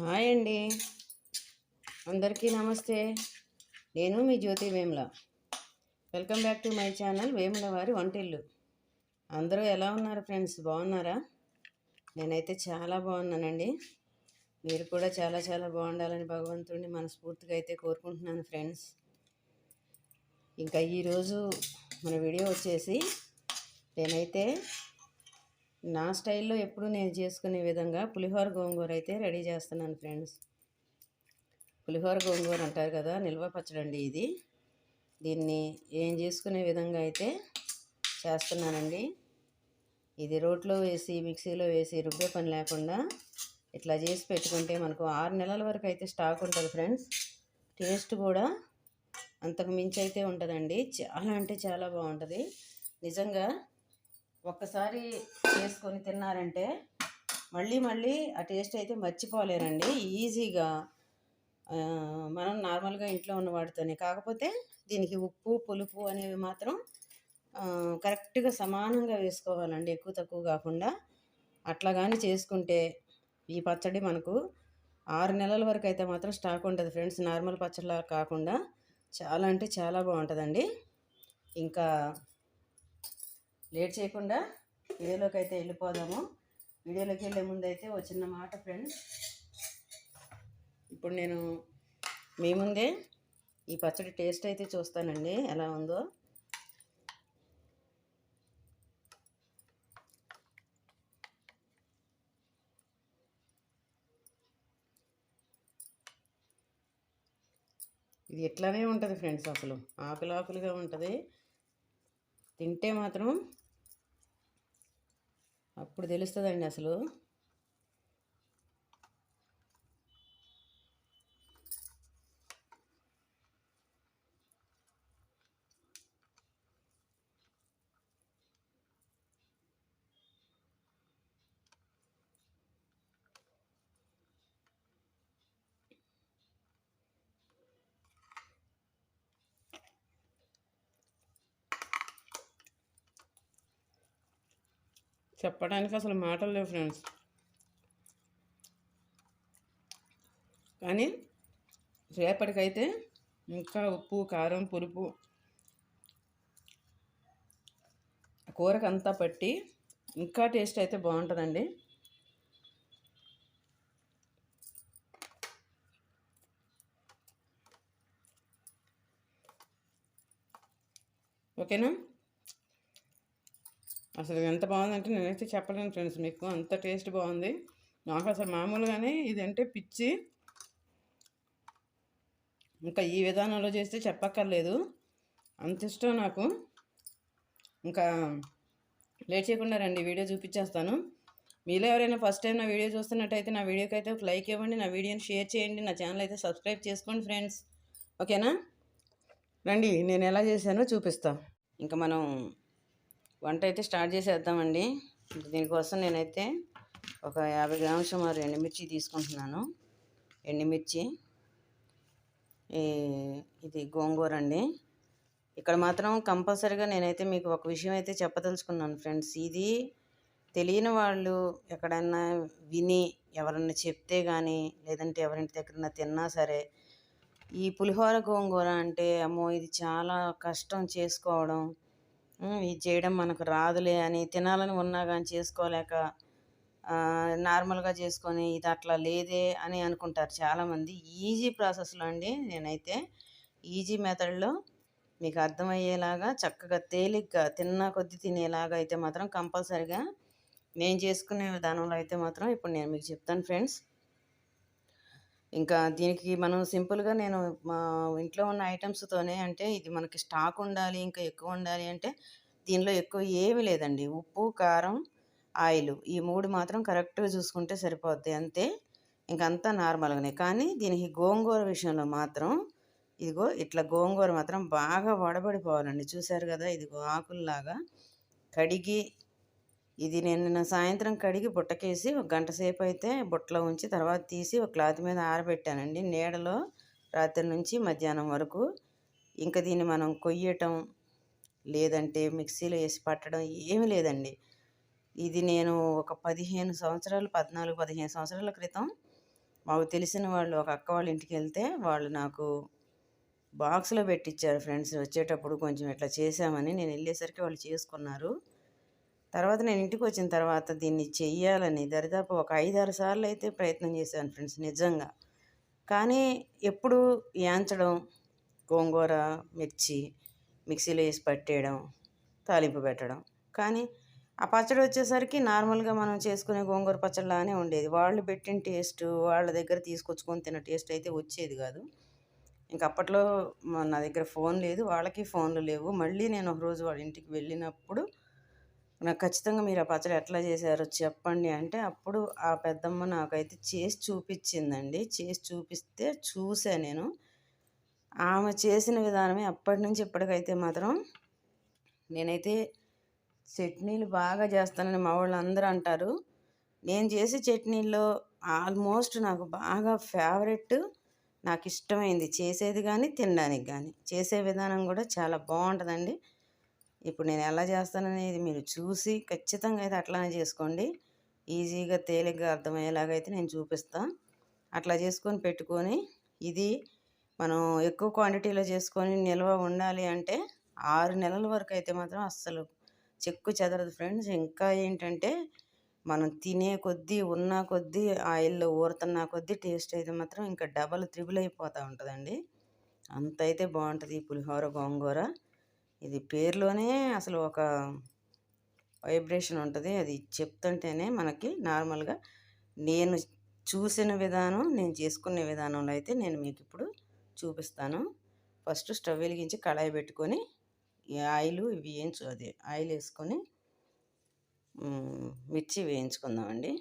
Hi అండి. అందరికీ నమస్తే. నేను మీ Jyothi Vemula. Welcome back to my channel Vemula వారి వంటిల్లు. అందరూ ఎలా ఉన్నారు ఫ్రెండ్స్? బాగున్నారా? నేనైతే చాలా బాగున్నానండి. మీరు కూడా చాలా చాలా బాగుండాలని భగవంతుడిని మనస్ఫూర్తిగా అయితే కోరుకుంటున్నాను ఫ్రెండ్స్. ఇంకా ఈరోజు మన వీడియో వచ్చేసి నేనైతే నా స్టైల్లో ఎప్పుడు నేను చేసుకునే విధంగా పులిహోర గోంగూర అయితే రెడీ చేస్తున్నాను ఫ్రెండ్స్. పులిహోర గోంగూర అంటారు కదా నిల్వ పచ్చడండి ఇది. దీన్ని ఏం చేసుకునే విధంగా అయితే చేస్తున్నానండి. ఇది రోట్లో వేసి మిక్సీలో వేసి రుబ్బే పని లేకుండా ఇట్లా చేసి పెట్టుకుంటే మనకు ఆరు నెలల వరకు అయితే స్టాక్ ఉంటుంది ఫ్రెండ్స్. టేస్ట్ కూడా అంతకు మించి అయితే ఉంటుందండి. చాలా అంటే చాలా బాగుంటుంది. నిజంగా ఒక్కసారి చేసుకొని తిన్నారంటే మళ్ళీ మళ్ళీ ఆ టేస్ట్ అయితే మర్చిపోలేరండి. ఈజీగా మనం నార్మల్గా ఇంట్లో ఉన్న వాటితోనే. కాకపోతే దీనికి ఉప్పు పులుపు అనేవి మాత్రం కరెక్ట్గా సమానంగా వేసుకోవాలండి. ఎక్కువ తక్కువ కాకుండా. అట్లా కానీ చేసుకుంటే ఈ పచ్చడి మనకు ఆరు నెలల వరకు అయితే మాత్రం స్టాక్ ఉంటుంది ఫ్రెండ్స్. నార్మల్ పచ్చడిలా కాకుండా చాలా అంటే చాలా బాగుంటుందండి. ఇంకా లేట్ చేయకుండా వీడియోలోకి అయితే వెళ్ళిపోదాము. వీడియోలోకి వెళ్ళే ముందు అయితే ఒక చిన్న మాట ఫ్రెండ్స్. ఇప్పుడు నేను మీ ముందే ఈ పచ్చడి టేస్ట్ అయితే చూస్తానండి. ఎలా ఉందో. ఇది ఎట్లానే ఉంటుంది ఫ్రెండ్స్ అసలు. ఆకులు ఆకులుగా ఉంటుంది. తింటే మాత్రం అప్పుడు తెలుస్తుందండి అసలు. చెప్పడానికి అసలు మాటలు లేవు ఫ్రెండ్స్. కానీ రేపటికైతే ఇంకా ఉప్పు కారం పులుపు కూరకు అంతా పట్టి ఇంకా టేస్ట్ అయితే బాగుంటుందండి. ఓకేనా? అసలు ఎంత బాగుందంటే నేనైతే చెప్పలేను ఫ్రెండ్స్ మీకు అంత టేస్ట్ బాగుంది. నాకు అసలు మామూలుగానే ఇదంటే పిచ్చి. ఇంకా ఈ విధానంలో చేస్తే చెప్పక్కర్లేదు. అంత ఇష్టం నాకు. ఇంకా లేట్ చేయకుండా రండి వీడియో చూపించేస్తాను. మీలో ఎవరైనా ఫస్ట్ టైం నా వీడియో చూస్తున్నట్టయితే నా వీడియోకి అయితే ఒక లైక్ ఇవ్వండి నా వీడియోని షేర్ చేయండి నా ఛానల్ అయితే సబ్స్క్రైబ్ చేసుకోండి ఫ్రెండ్స్. ఓకేనా? రండి నేను ఎలా చేశానో చూపిస్తా. ఇంకా మనం వంట అయితే స్టార్ట్ చేసేద్దామండి. దీనికోసం నేనైతే ఒక యాభై గ్రాముల సుమారు ఎండుమిర్చి తీసుకుంటున్నాను. ఎండుమిర్చి ఈ- ఇది గోంగూర అండి. ఇక్కడ మాత్రం కంపల్సరీగా నేనైతే మీకు ఒక విషయం అయితే చెప్పదలుచుకున్నాను ఫ్రెండ్స్. ఇది తెలియని వాళ్ళు ఎక్కడన్నా విని ఎవరన్నా చెప్తే కానీ లేదంటే ఎవరింటి దగ్గర తిన్నా సరే ఈ పులిహోర గోంగూర అంటే అమ్మో ఇది చాలా కష్టం చేసుకోవడం ఇది చేయడం మనకు రాదులే అని తినాలని ఉన్నా కానీ చేసుకోలేక నార్మల్గా చేసుకొని ఇది అట్లా లేదే అని అనుకుంటారు చాలామంది. ఈజీ ప్రాసెస్లో అండి నేనైతే. ఈజీ మెథడ్లో మీకు అర్థమయ్యేలాగా చక్కగా తేలిగ్గా తిన్న కొద్ది తినేలాగా అయితే మాత్రం కంపల్సరిగా నేను చేసుకునే విధానంలో అయితే మాత్రం ఇప్పుడు నేను మీకు చెప్తాను ఫ్రెండ్స్. ఇంకా దీనికి మనం సింపుల్గా నేను మా ఇంట్లో ఉన్న ఐటమ్స్తోనే అంటే ఇది మనకి స్టాక్ ఉండాలి ఇంకా ఎక్కువ ఉండాలి అంటే దీనిలో ఎక్కువ ఏమీ లేదండి. ఉప్పు కారం ఆయిల్ ఈ మూడు మాత్రం కరెక్ట్గా చూసుకుంటే సరిపోద్ది అంతే. ఇంకంతా నార్మల్గానే. కానీ దీనికి గోంగూర విషయంలో మాత్రం ఇదిగో ఇట్లా గోంగూర మాత్రం బాగా వడబడిపోవాలండి. చూశారు కదా? ఇదిగో ఆకుల్లాగా కడిగి ఇది నేను నిన్న సాయంత్రం కడిగి బుట్టకేసి ఒక గంట సేపు అయితే బుట్టలో ఉంచి తర్వాత తీసి ఒక క్లాత్ మీద ఆరబెట్టానండి. నీడలో రాత్రి నుంచి మధ్యాహ్నం వరకు. ఇంకా దీన్ని మనం కొయ్యటం లేదంటే మిక్సీలో వేసి పట్టడం ఏమీ లేదండి. ఇది నేను ఒక పదిహేను సంవత్సరాలు పద్నాలుగు పదిహేను సంవత్సరాల క్రితం మాకు తెలిసిన వాళ్ళు ఒక అక్క వాళ్ళ ఇంటికి వెళ్తే వాళ్ళు నాకు బాక్స్లో పెట్టించారు ఫ్రెండ్స్. వచ్చేటప్పుడు కొంచెం ఇట్లా చేసామని నేను వెళ్ళేసరికి వాళ్ళు చేసుకున్నారు. తర్వాత నేను ఇంటికి వచ్చిన తర్వాత దీన్ని చెయ్యాలని దరిదాపు ఒక ఐదారు సార్లు అయితే ప్రయత్నం చేశాను ఫ్రెండ్స్ నిజంగా. కానీ ఎప్పుడు యాంచడం గోంగూర మిర్చి మిక్సీలో వేసి పట్టేయడం తాలింపు పెట్టడం. కానీ ఆ పచ్చడి వచ్చేసరికి నార్మల్గా మనం చేసుకునే గోంగూర పచ్చడిలానే ఉండేది. వాళ్ళు పెట్టిన టేస్ట్ వాళ్ళ దగ్గర తీసుకొచ్చుకొని తిన్న టేస్ట్ అయితే వచ్చేది కాదు. ఇంక అప్పట్లో నా దగ్గర ఫోన్ లేదు వాళ్ళకి ఫోన్లు లేవు. మళ్ళీ నేను ఒకరోజు వాళ్ళ ఇంటికి వెళ్ళినప్పుడు నాకు ఖచ్చితంగా మీరు ఆ పచ్చడి ఎట్లా చేశారో చెప్పండి అంటే అప్పుడు ఆ పెద్దమ్మ నాకైతే చేసి చూపించిందండి. చేసి చూపిస్తే చూసా నేను. ఆమె చేసిన విధానమే అప్పటి నుంచి ఇప్పటికైతే మాత్రం నేనైతే చట్నీలు బాగా చేస్తానని మా వాళ్ళు అందరూ అంటారు. నేను చేసే చట్నీల్లో ఆల్మోస్ట్ నాకు బాగా ఫేవరెట్ నాకు ఇష్టమైంది చేసేది కానీ తినడానికి కానీ చేసే విధానం కూడా చాలా బాగుంటుందండి. ఇప్పుడు నేను ఎలా చేస్తాననేది మీరు చూసి ఖచ్చితంగా అయితే అట్లానే చేసుకోండి. ఈజీగా తేలిగ్గా అర్థమయ్యేలాగైతే నేను చూపిస్తాను అట్లా చేసుకొని పెట్టుకొని ఇది మనం ఎక్కువ క్వాంటిటీలో చేసుకొని నిల్వ ఉండాలి అంటే ఆరు నెలల వరకు అయితే మాత్రం అస్సలు చెక్కు చెదరదు ఫ్రెండ్స్. ఇంకా ఏంటంటే మనం తినే కొద్దీ ఉన్న కొద్దీ ఆయిల్లో ఊరుతున్న కొద్దీ టేస్ట్ అయితే మాత్రం ఇంకా డబల్ త్రిబుల్ అయిపోతూ ఉంటుందండి. అంత అయితే బాగుంటుంది ఈ పులిహోర గోంగూర. ఇది పేరులోనే అసలు ఒక వైబ్రేషన్ ఉంటుంది. అది చెప్తుంటేనే మనకి నార్మల్గా నేను చూసిన విధానం నేను చేసుకునే విధానంలో అయితే నేను మీకు ఇప్పుడు చూపిస్తాను. ఫస్ట్ స్టవ్ వెలిగించి కళాయి పెట్టుకొని ఆయిల్ ఇవి వేయించు అది ఆయిల్ వేసుకొని మిర్చి వేయించుకుందామండి.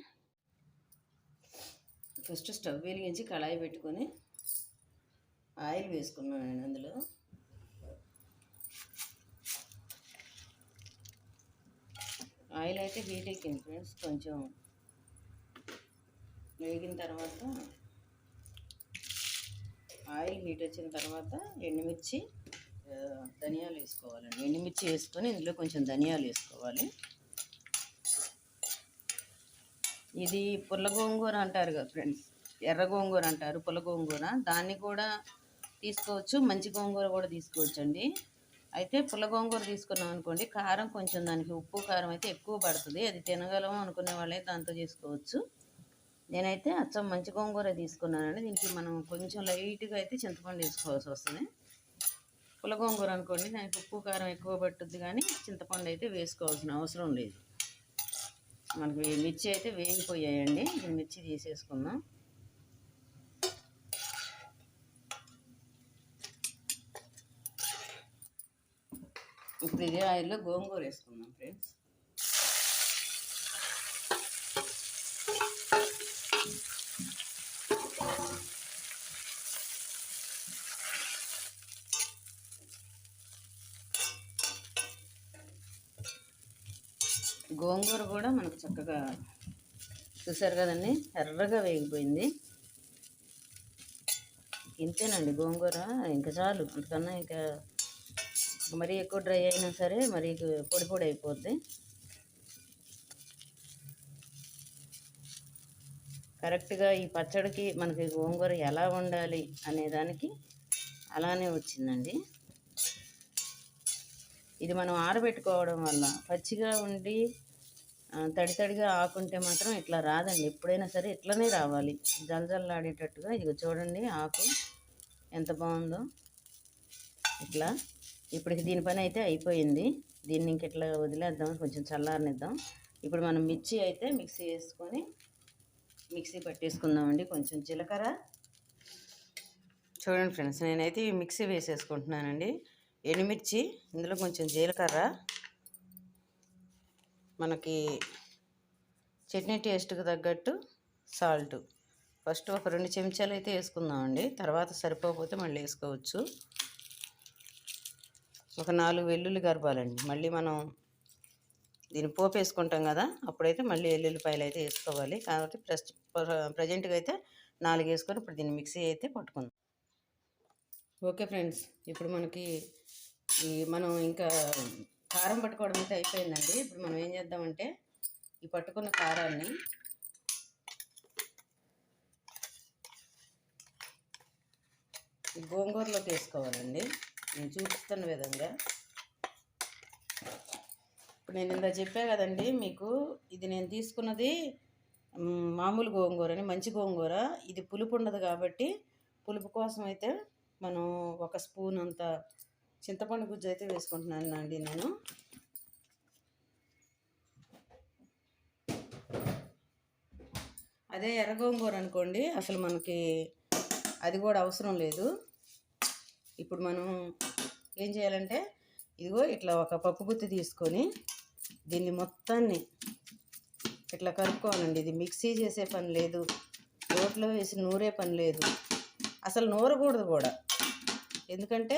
ఫస్ట్ స్టవ్ వెలిగించి కళాయి పెట్టుకొని ఆయిల్ వేసుకున్నాను నేను అందులో. ఆయిల్ అయితే హీట్ ఎక్కింది ఫ్రెండ్స్ కొంచెం వేగిన తర్వాత ఆయిల్ హీట్ వచ్చిన తర్వాత ఎండుమిర్చి ధనియాలు వేసుకోవాలండి. ఎండుమిర్చి వేసుకొని ఇందులో కొంచెం ధనియాలు వేసుకోవాలి. ఇది పుల్ల గోంగూర అంటారు కదా ఫ్రెండ్స్ ఎర్ర గోంగూర అంటారు పుల్ల గోంగూర. దాన్ని కూడా తీసుకోవచ్చు మంచి గోంగూర కూడా తీసుకోవచ్చు అండి అయితే పుల్ల గోంగూర తీసుకున్నాం అనుకోండి కారం కొంచెం దానికి ఉప్పు కారం అయితే ఎక్కువ పడుతుంది. అది తినగలం అనుకునే వాళ్ళే దాంతో చేసుకోవచ్చు. నేనైతే అచ్చం మంచి గోంగూర తీసుకున్నానండి. దీనికి మనం కొంచెం లైట్గా అయితే చింతపండు వేసుకోవాల్సి వస్తుంది. పుల్ల గోంగూర అనుకోండి దానికి ఉప్పు కారం ఎక్కువ పట్టుద్ది కానీ చింతపండు అయితే వేసుకోవాల్సిన అవసరం లేదు. మనకి మిర్చి అయితే వేగిపోయాయండి. మిర్చి తీసేసుకుందాం. ఇప్పుడు ఇదే ఆయిల్లో గోంగూర వేసుకుందాం ఫ్రెండ్స్. గోంగూర కూడా మనకు చక్కగా చూసారు కదండి ఎర్రగా వేగిపోయింది. ఇంతేనండి గోంగూర ఇంకా చాలు. అంతకన్నా ఇంకా మరీ ఎక్కువ డ్రై అయినా సరే మరి పొడి పొడి అయిపోద్ది. కరెక్ట్గా ఈ పచ్చడికి మనకి గోంగూర ఎలా ఉండాలి అనేదానికి అలానే వచ్చిందండి. ఇది మనం ఆరబెట్టుకోవడం వల్ల పచ్చిగా ఉండి తడి తడిగా ఆకుంటే మాత్రం ఇట్లా రాదండి. ఎప్పుడైనా సరే ఇట్లనే రావాలి. జల్జల్లాడేటట్టుగా ఇది చూడండి ఆకు ఎంత బాగుందో. ఇట్లా ఇప్పటికి దీని పని అయితే అయిపోయింది. దీన్ని ఇంక ఇట్లా వదిలేద్దాం కొంచెం చల్లారనిద్దాం. ఇప్పుడు మనం మిర్చి అయితే మిక్సీ వేసుకొని మిక్సీ పట్టేసుకుందామండి. కొంచెం జీలకర్ర. చూడండి ఫ్రెండ్స్ నేనైతే ఈ మిక్సీ వేసేసుకుంటున్నానండి. ఎండుమిర్చి ఇందులో కొంచెం జీలకర్ర. మనకి చట్నీ టేస్ట్కి తగ్గట్టు సాల్ట్. ఫస్ట్ ఒక రెండు చెంచాలు అయితే వేసుకుందామండి. తర్వాత సరిపోకపోతే మళ్ళీ వేసుకోవచ్చు. ఒక నాలుగు వెల్లుల్లి గర్భాలండి మళ్ళీ మనం దీన్ని పోపు వేసుకుంటాం కదా అప్పుడైతే మళ్ళీ వెల్లుల్లిపాయలు అయితే వేసుకోవాలి. కాబట్టి ప్రస్ ప్రజెంట్గా అయితే నాలుగు వేసుకొని ఇప్పుడు దీన్ని మిక్సీ అయితే పట్టుకుందాం. ఓకే ఫ్రెండ్స్ ఇప్పుడు మనకి ఈ మనం ఇంకా కారం పట్టుకోవడం అయితే అయిపోయిందండి. ఇప్పుడు మనం ఏం చేద్దామంటే ఈ పట్టుకున్న కారాన్ని ఈ గోంగూరలోకి వేసుకోవాలండి. నేను చూపిస్తున్న విధంగా. ఇప్పుడు నేను ఇందా చెప్పా కదండి మీకు ఇది నేను తీసుకున్నది మామూలు గోంగూరని మంచి గోంగూర. ఇది పులుపు ఉండదు కాబట్టి పులుపు కోసం అయితే మనం ఒక స్పూన్ అంత చింతపండు గుజ్జు అయితే వేసుకుంటున్నాను అండి నేను. అదే ఎర్ర గోంగూర అనుకోండి అసలు మనకి అది కూడా అవసరం లేదు. ఇప్పుడు మనం ఏం చేయాలంటే ఇదిగో ఇట్లా ఒక పప్పు గుత్తి తీసుకొని దీన్ని మొత్తాన్ని ఇట్లా కలుపుకోవాలండి. ఇది మిక్సీ చేసే పని లేదు. రోట్లో వేసి నూరే పని లేదు. అసలు నూరకూడదు కూడా. ఎందుకంటే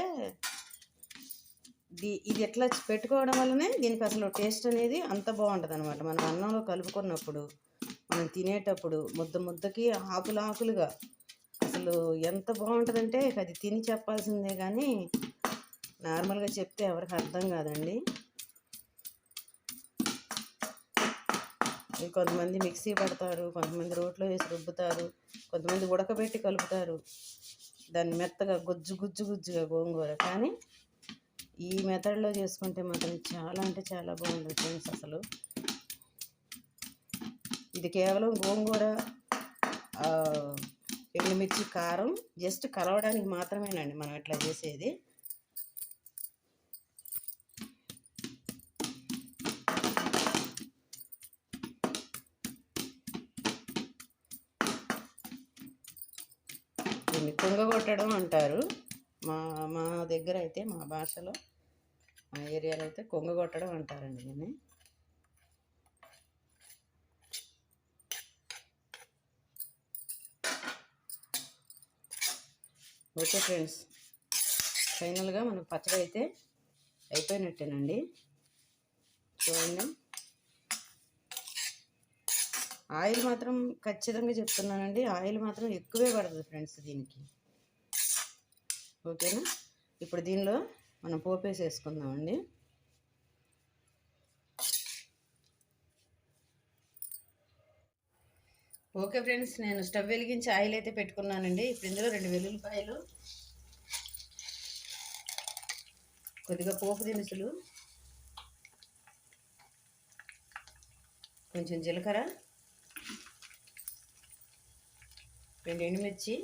దీ ఇది ఎట్లా పెట్టుకోవడం వల్లనే దీనికి అసలు టేస్ట్ అనేది అంత బాగుంటుంది అనమాట మనం అన్నంలో కలుపుకున్నప్పుడు మనం తినేటప్పుడు ముద్ద ముద్దకి ఆకులు ఆకులుగా అసలు ఎంత బాగుంటుందంటే అది తిని చెప్పాల్సిందే కానీ నార్మల్గా చెప్తే ఎవరికి అర్థం కాదండి. కొంతమంది మిక్సీ పడతారు కొంతమంది రోట్లో వేసి రుబ్బుతారు కొంతమంది ఉడకబెట్టి కలుపుతారు. దాన్ని మెత్తగా గుజ్జు గుజ్జు గుజ్జుగా గోంగూర. కానీ ఈ మెథడ్లో చేసుకుంటే మాత్రం చాలా అంటే చాలా బాగుంటుంది ఫ్రెండ్స్ అసలు. ఇది కేవలం గోంగూర ఎండుమిర్చి కారం జస్ట్ కలవడానికి మాత్రమేనండి మనం ఇట్లా చేసేది. దీన్ని కుంగగొట్టడం అంటారు. మా మా దగ్గర అయితే మా భాషలో మా ఏరియాలో అయితే కొంగగొట్టడం అంటారండి దీన్ని. Okay friends. ఫైనల్గా మనకు పచ్చడి అయితే అయిపోయినట్టేనండి. చూడండి. ఆయిల్ మాత్రం ఖచ్చితంగా చెప్తున్నానండి. ఆయిల్ మాత్రం ఎక్కువే పడుతుంది ఫ్రెండ్స్ దీనికి. ఓకేనా? ఇప్పుడు దీనిలో మనం పోపేసేసుకుందామండి. ఓకే ఫ్రెండ్స్ నేను స్టవ్ వెలిగించి ఆయిల్ అయితే పెట్టుకున్నానండి. ఇప్పుడు ఇందులో రెండు వెల్లుల్లిపాయలు కొద్దిగా పోపు దినుసులు కొంచెం జీలకర్ర రెండు ఎండుమిర్చి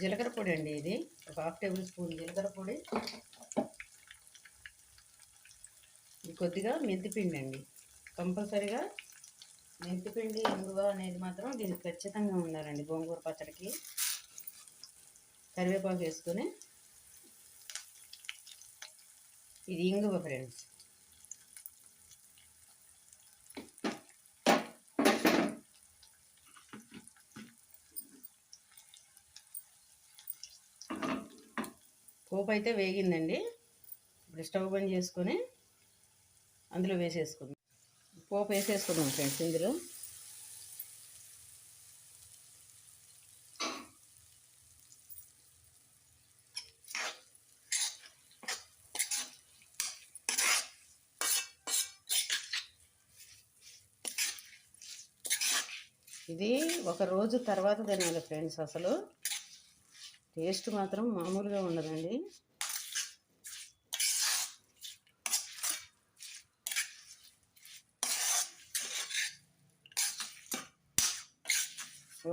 జీలకర్ర పొడి అండి ఇది. ఒక హాఫ్ టేబుల్ స్పూన్ జీలకర్ర పొడి ఇది కొద్దిగా మెంతిపిండి అండి. కంపల్సరీగా మెంతిపిండి ఇంగువ అనేది మాత్రం దీనికి ఖచ్చితంగా ఉండాలండి గోంగూర పచ్చడికి. కరివేపాకు వేసుకొని ఇది ఇంగువ ఫ్రెండ్స్. పోపు అయితే వేగిందండి. ఇప్పుడు స్టవ్ బంద్ చేసుకొని అందులో వేసేసుకుందాం. పోపు వేసేసుకుందాం ఫ్రెండ్స్ ఇందులో. ఇది ఒక రోజు తర్వాత తినాలి ఫ్రెండ్స్ అసలు. టేస్ట్ మాత్రం మామూలుగా ఉండదండి.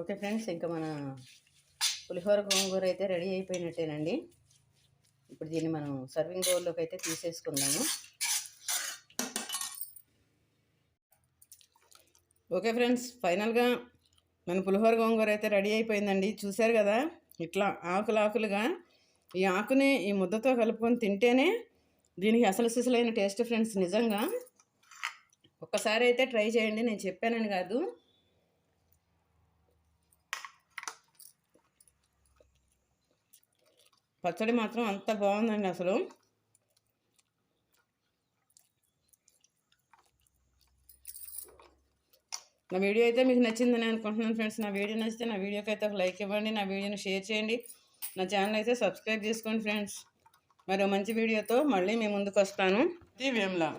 ఓకే ఫ్రెండ్స్ ఇంకా మన పులిహోర గోంగూర అయితే రెడీ అయిపోయినట్టేనండి. ఇప్పుడు దీన్ని మనం సర్వింగ్ బౌల్లోకి అయితే తీసేసుకుందాము. ఓకే ఫ్రెండ్స్ ఫైనల్గా మన పులిహోర గోంగూర అయితే రెడీ అయిపోయిందండి. చూశారు కదా ఇట్లా ఆకులు ఆకులుగా ఈ ఆకుని ఈ ముద్దతో కలుపుకొని తింటేనే దీనికి అసలు సిసలైన టేస్ట్ ఫ్రెండ్స్ నిజంగా. ఒక్కసారి అయితే ట్రై చేయండి నేను చెప్పానని కాదు. పచ్చడి మాత్రం అంత బాగుందండి అసలు. నా వీడియో అయితే మీకు నచ్చిందని అనుకుంటున్నాను ఫ్రెండ్స్. నా వీడియో నచ్చితే నా వీడియోకి అయితే ఒక లైక్ ఇవ్వండి నా వీడియోని షేర్ చేయండి. నా ఛానల్ అయితే సబ్స్క్రైబ్ చేసుకోండి ఫ్రెండ్స్. మరో మంచి వీడియోతో మళ్ళీ మేము ముందుకు వస్తాను. ఇది వేమ్లా.